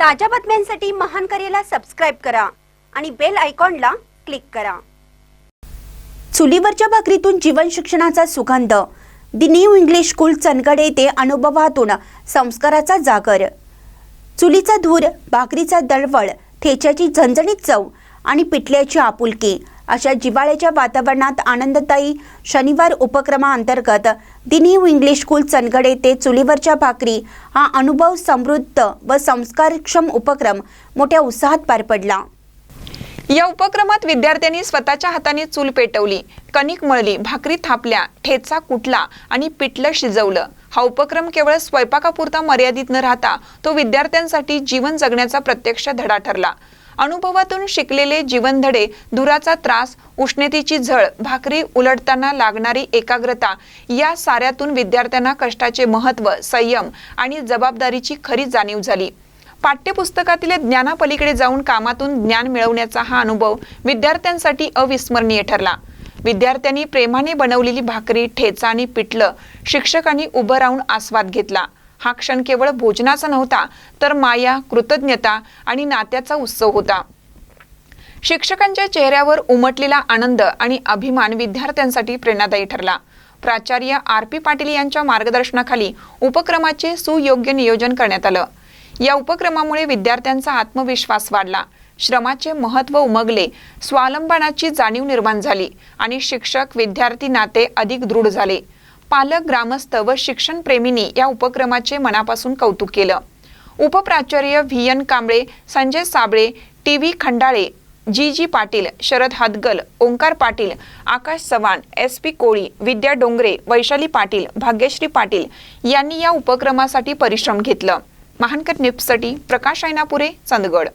ताज्या बातम्यांसाठी महान करेला सबस्क्राईब करा आणि बेल आयकॉनला क्लिक करा. चुलीवरच्या भाकरीतून जीवन शिक्षणाचा सुगंध. दि न्यू इंग्लिश स्कूल चनगड येथे अनुभवातून संस्काराचा जागर. चुलीचा धूर भाकरीचा दळवळ ठेच्याची झणझणीत चव आणि पिठल्याची आपुलकी. अशा जिवाळ्याच्या वातावरणात आनंददायी शनिवार उपक्रमाअंतर्गत दि न्यू इंग्लिश स्कूल चनगड येथे चुलीवरच्या भाकरी हा अनुभव समृद्ध व संस्कारक्षम उपक्रम मोठ्या उत्साहात पार पडला. या उपक्रमात विद्यार्थ्यांनी स्वतःच्या हाताने चूल पेटवली कणिक मळली भाकरी थापल्या ठेचा कुटला आणि पिठलं शिजवलं. हा उपक्रम केवळ स्वयंपाकापुरता मर्यादित न राहता तो विद्यार्थ्यांसाठी जीवन जगण्याचा प्रत्यक्ष धडा ठरला. अनुभवातून शिकलेले जीवनधडे धुराचा त्रास उष्णतेची झळ भाकरी उलटताना लागणारी एकाग्रता या साऱ्यातून विद्यार्थ्यांना कष्टाचे महत्त्व संयम आणि जबाबदारीची खरी जाणीव झाली. पाठ्यपुस्तकातील ज्ञानापलीकडे जाऊन कामातून ज्ञान मिळवण्याचा हा अनुभव विद्यार्थ्यांसाठी अविस्मरणीय ठरला. विद्यार्थ्यांनी प्रेमाने बनवलेली भाकरी ठेचा आणि पिठलं शिक्षकांनी उभं राहून आस्वाद घेतला. हा क्षण केवळ भोजनाचा नव्हता तर माया कृतज्ञता आणि नात्याचा उत्सव होता. शिक्षकांच्या चेहऱ्यावर उमटलेला आनंद आणि अभिमान विद्यार्थ्यांसाठी प्रेरणादायी ठरला. प्राचार्य आर पी पाटील यांच्या मार्गदर्शनाखाली उपक्रमाचे सुयोग्य नियोजन करण्यात आलं. या उपक्रमामुळे विद्यार्थ्यांचा आत्मविश्वास वाढला. श्रमाचे महत्त्व उमगले स्वावलंबनाची जाणीव निर्माण झाली आणि शिक्षक विद्यार्थी नाते अधिक दृढ झाले. पालक ग्रामस्थ व शिक्षणप्रेमींनी या उपक्रमाचे मनापासून कौतुक केलं. उपप्राचार्य V. N. Kamble Sanjay Sable T. V. Khandale G. G. Patil Sharad Hadgal Omkar Patil Akash Chavan S. P. Koli Vidya Dongre Vaishali Patil Bhagyashree Patil यांनी या उपक्रमासाठी परिश्रम घेतलं. महानकर न्यूजसाठी प्रकाश ऐनापुरे चंदगड.